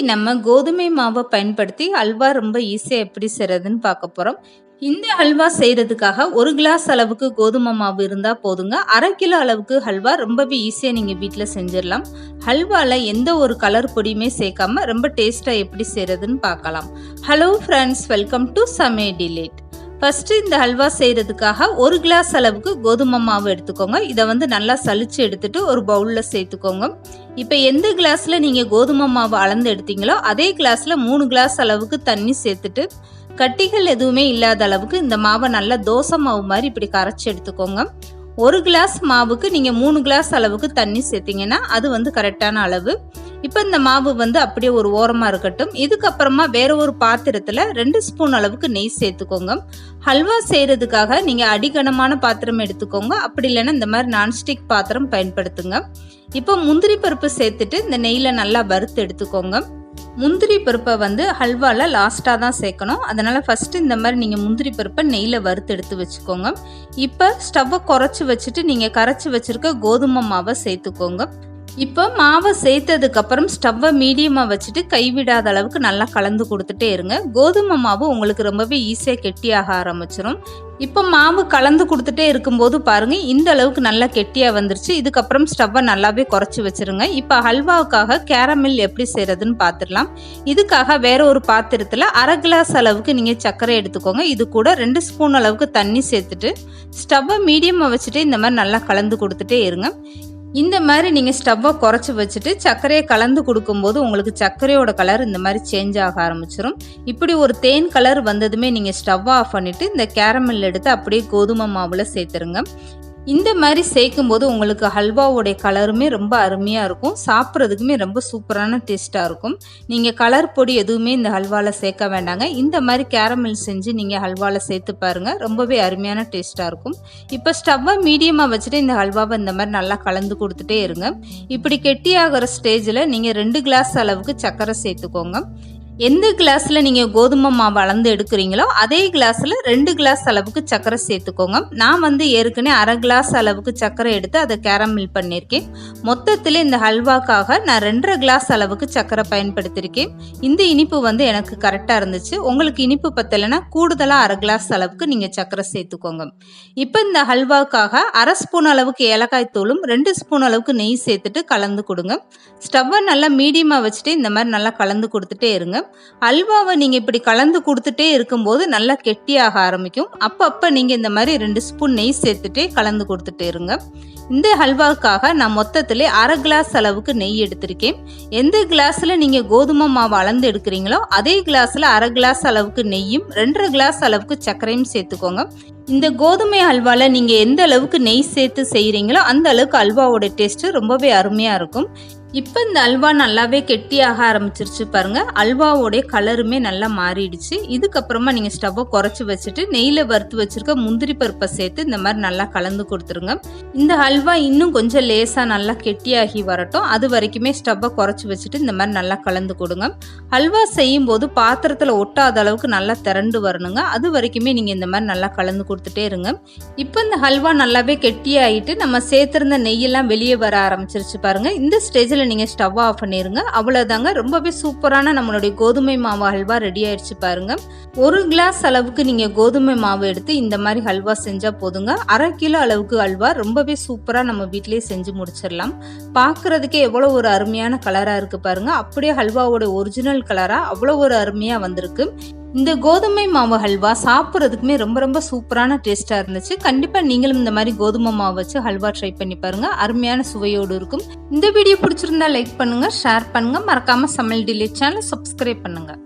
இன்றைக்கி நம்ம கோதுமை மாவை பயன்படுத்தி அல்வா ரொம்ப ஈஸியாக எப்படி செய்கிறதுன்னு பார்க்க போகிறோம் இந்த அல்வா செய்கிறதுக்காக ஒரு கிளாஸ் அளவுக்கு கோதுமை மாவு இருந்தால் போதுங்க. அரை கிலோ அளவுக்கு ஹல்வா ரொம்பவே ஈஸியாக நீங்கள் வீட்டில் செஞ்சிடலாம். ஹல்வாவில் எந்த ஒரு கலர் பொடியுமே சேர்க்காம ரொம்ப டேஸ்ட்டாக எப்படி செய்கிறதுன்னு பார்க்கலாம். ஹலோ ஃப்ரெண்ட்ஸ் வெல்கம் டு சமே டிலேட் ஃபஸ்ட்டு இந்த ஹல்வா செய்கிறதுக்காக ஒரு கிளாஸ் அளவுக்கு கோதுமை மாவு எடுத்துக்கோங்க. இதை வந்து நல்லா சளிச்சு எடுத்துட்டு ஒரு பவுலில் சேர்த்துக்கோங்க. இப்போ எந்த கிளாஸில் நீங்கள் கோதுமை மாவு அளந்து எடுத்தீங்களோ அதே கிளாஸில் மூணு கிளாஸ் அளவுக்கு தண்ணி சேர்த்துட்டு கட்டிகள் எதுவுமே இல்லாத அளவுக்கு இந்த மாவை நல்லா தோசை மாவு மாதிரி இப்படி கரைச்சி எடுத்துக்கோங்க. ஒரு கிளாஸ் மாவுக்கு நீங்கள் மூணு கிளாஸ் அளவுக்கு தண்ணி சேர்த்தீங்கன்னா அது வந்து கரெக்டான அளவு. இப்போ இந்த மாவு வந்து அப்படியே ஒரு ஓரமாக இருக்கட்டும். இதுக்கப்புறமா வேற ஒரு பாத்திரத்தில் ரெண்டு ஸ்பூன் அளவுக்கு நெய் சேர்த்துக்கோங்க. ஹல்வா செய்கிறதுக்காக நீங்கள் அடிகனமான பாத்திரம் எடுத்துக்கோங்க. அப்படி இல்லைன்னா இந்த மாதிரி நான்ஸ்டிக் பாத்திரம் பயன்படுத்துங்க. இப்போ முந்திரி பருப்பு சேர்த்துட்டு இந்த நெய்யில் நல்லா வறுத்து எடுத்துக்கோங்க. முந்திரி பருப்பை வந்து ஹல்வாவில் லாஸ்ட்டாக தான் சேர்க்கணும். அதனால் ஃபஸ்ட்டு இந்த மாதிரி நீங்கள் முந்திரி பருப்பை நெய்யில் வறுத்து எடுத்து வச்சுக்கோங்க. இப்போ ஸ்டவ்வை குறைச்சி வச்சுட்டு நீங்கள் கரைச்சி வச்சுருக்க கோதுமை மாவை சேர்த்துக்கோங்க. இப்போ மாவை சேர்த்ததுக்கப்புறம் ஸ்டவ்வை மீடியமாக வச்சுட்டு கைவிடாத அளவுக்கு நல்லா கலந்து கொடுத்துட்டே இருங்க. கோதுமை மாவு உங்களுக்கு ரொம்பவே ஈஸியாக கெட்டியாக ஆரம்பிச்சிடும் இப்போ மாவு கலந்து கொடுத்துட்டே இருக்கும்போது பாருங்கள் இந்த அளவுக்கு நல்லா கெட்டியாக வந்துருச்சு. இதுக்கப்புறம் ஸ்டவ்வை நல்லாவே குறைச்சி வச்சிருங்க. இப்போ ஹல்வாவுக்காக கேரமில் எப்படி செய்கிறதுன்னு பார்த்துடலாம் இதுக்காக வேற ஒரு பாத்திரத்தில் அரை கிளாஸ் அளவுக்கு நீங்கள் சர்க்கரை எடுத்துக்கோங்க. இது கூட ரெண்டு ஸ்பூன் அளவுக்கு தண்ணி சேர்த்துட்டு ஸ்டவ்வை மீடியமாக வச்சுட்டு இந்த மாதிரி நல்லா கலந்து கொடுத்துட்டே இருங்க. இந்த மாதிரி நீங்கள் ஸ்டவ்வை குறைச்சி வச்சுட்டு சர்க்கரையை கலந்து கொடுக்கும்போது உங்களுக்கு சர்க்கரையோட கலர் இந்த மாதிரி சேஞ்ச் ஆக ஆரம்பிச்சிடும் இப்படி ஒரு தேன் கலர் வந்ததுமே நீங்கள் ஸ்டவ்வை ஆஃப் பண்ணிவிட்டு இந்த கேரமல் எடுத்து அப்படியே கோதுமை மாவில் சேர்த்துருங்க. இந்த மாதிரி சேர்க்கும்போது உங்களுக்கு ஹல்வாவோடைய கலருமே ரொம்ப அருமையாக இருக்கும். சாப்பிட்றதுக்குமே ரொம்ப சூப்பரான டேஸ்ட்டாக இருக்கும். நீங்கள் கலர் பொடி எதுவுமே இந்த ஹல்வாவில் சேர்க்க வேண்டாங்க. இந்த மாதிரி கேரமல் செஞ்சு நீங்கள் ஹல்வாவில் சேர்த்து பாருங்கள் ரொம்பவே அருமையான டேஸ்ட்டாக இருக்கும். இப்போ ஸ்டவ்வை மீடியமாக வச்சுட்டு இந்த ஹல்வாவை இந்த மாதிரி நல்லா கலந்து கொடுத்துட்டே இருங்க. இப்படி கெட்டியாகிற ஸ்டேஜில் நீங்கள் ரெண்டு கிளாஸ் அளவுக்கு சர்க்கரை சேர்த்துக்கோங்க. எந்த கிளாஸில் நீங்கள் கோதுமை மாவு அளந்து எடுக்கிறீங்களோ அதே கிளாஸில் ரெண்டு கிளாஸ் அளவுக்கு சர்க்கரை சேர்த்துக்கோங்க. நான் வந்து ஏற்கனவே அரை கிளாஸ் அளவுக்கு சர்க்கரை எடுத்து அதை கேரமில் பண்ணியிருக்கேன். மொத்தத்தில் இந்த ஹல்வாக்காக நான் ரெண்டரை கிளாஸ் அளவுக்கு சர்க்கரை பயன்படுத்தியிருக்கேன். இந்த இனிப்பு வந்து எனக்கு கரெக்டாக இருந்துச்சு. உங்களுக்கு இனிப்பு பத்தலைன்னா கூடுதலாக அரை கிளாஸ் அளவுக்கு நீங்கள் சர்க்கரை சேர்த்துக்கோங்க. இப்போ இந்த ஹல்வாக்காக அரை ஸ்பூன் அளவுக்கு ஏலக்காய் தூளும் ரெண்டு ஸ்பூன் அளவுக்கு நெய் சேர்த்துட்டு கலந்து கொடுங்க. ஸ்டவ்வை நல்லா மீடியமாக வச்சுட்டு இந்த மாதிரி நல்லா கலந்து கொடுத்துட்டே இருங்க. அல்வாவை நீங்கள் இப்படி கலந்து கொடுத்துட்டே இருக்கும்போது நல்லா கெட்டியாக ஆரம்பிக்கும். அப்பப்போ நீங்கள் இந்த மாதிரி ரெண்டு ஸ்பூன் நெய் சேர்த்துட்டே கலந்து கொடுத்துட்டே இருங்க. இந்த ஹல்வாவுக்காக நான் மொத்தத்தில் அரை கிளாஸ் அளவுக்கு நெய் எடுத்திருக்கேன். எந்த கிளாஸில் நீங்கள் கோதுமை மாவு அளந்து எடுக்கிறீங்களோ அதே கிளாஸில் அரை கிளாஸ் அளவுக்கு நெய்யும் ரெண்டரை கிளாஸ் அளவுக்கு சர்க்கரையும் சேர்த்துக்கோங்க. இந்த கோதுமை அல்வாவில் நீங்கள் எந்த அளவுக்கு நெய் சேர்த்து செய்கிறீங்களோ அந்த அளவுக்கு அல்வாவோட டேஸ்ட்டு ரொம்பவே அருமையாக இருக்கும். இப்போ இந்த அல்வா நல்லாவே கெட்டியாக ஆரம்பிச்சிருச்சு பாருங்க. அல்வாவோடைய கலருமே நல்லா மாறிடுச்சு. இதுக்கப்புறமா நீங்கள் ஸ்டவ்வை குறைச்சி வச்சுட்டு நெய்யில் வறுத்து வச்சுருக்க முந்திரி பருப்பை சேர்த்து இந்த மாதிரி நல்லா கலந்து கொடுத்துருங்க. இந்த அல்வா இன்னும் கொஞ்சம் லேசாக நல்லா கெட்டியாகி வரட்டும். அது வரைக்குமே ஸ்டவ்வை குறைச்சி வச்சுட்டு இந்த மாதிரி நல்லா கலந்து கொடுங்க. அல்வா செய்யும் போது பாத்திரத்தில் ஒட்டாத அளவுக்கு நல்லா திரண்டு வரணுங்க. அது வரைக்குமே நீங்கள் இந்த மாதிரி நல்லா கலந்து கொடுத்துட்டே இருங்க. இப்போ இந்த அல்வா நல்லாவே கெட்டியாகிட்டு நம்ம சேர்த்துருந்த நெய்யெல்லாம் வெளியே வர ஆரம்பிச்சிருச்சு பாருங்க. இந்த ஸ்டேஜில் நீங்கள் ஸ்டவ் ஆஃப் பண்ணிடுங்க அவ்வளோதாங்க ரொம்பவே சூப்பரான நம்மளுடைய கோதுமை மாவு அல்வா ரெடி ஆயிடுச்சு பாருங்க. ஒரு கிளாஸ் அளவுக்கு நீங்கள் கோதுமை மாவு எடுத்து இந்த மாதிரி ஹல்வா செஞ்சால் போதுங்க. அரை கிலோ அளவுக்கு ஹல்வா ரொம்பவே சூப்பராக நம்ம வீட்டிலேயே செஞ்சு முடிச்சிடலாம். பார்க்குறதுக்கே எவ்வளோ ஒரு அருமையான கலராக இருக்குது பாருங்கள் அப்படியே ஹல்வாவோட ஒரிஜினல் கலராக அவ்வளோ ஒரு அருமையாக வந்திருக்கு. இந்த கோதுமை மாவு ஹல்வா சாப்பிட்றதுக்குமே ரொம்ப ரொம்ப சூப்பரான டேஸ்ட்டாக இருந்துச்சு. கண்டிப்பாக நீங்களும் இந்த மாதிரி கோதுமை மாவு வச்சு ஹல்வா ட்ரை பண்ணி பாருங்கள் அருமையான சுவையோடு இருக்கும். இந்த வீடியோ பிடிச்சிருந்தா லைக் பண்ணுங்கள் ஷேர் பண்ணுங்கள் மறக்காமல் சமையல் டிலே சேனல் சப்ஸ்கிரைப் பண்ணுங்கள்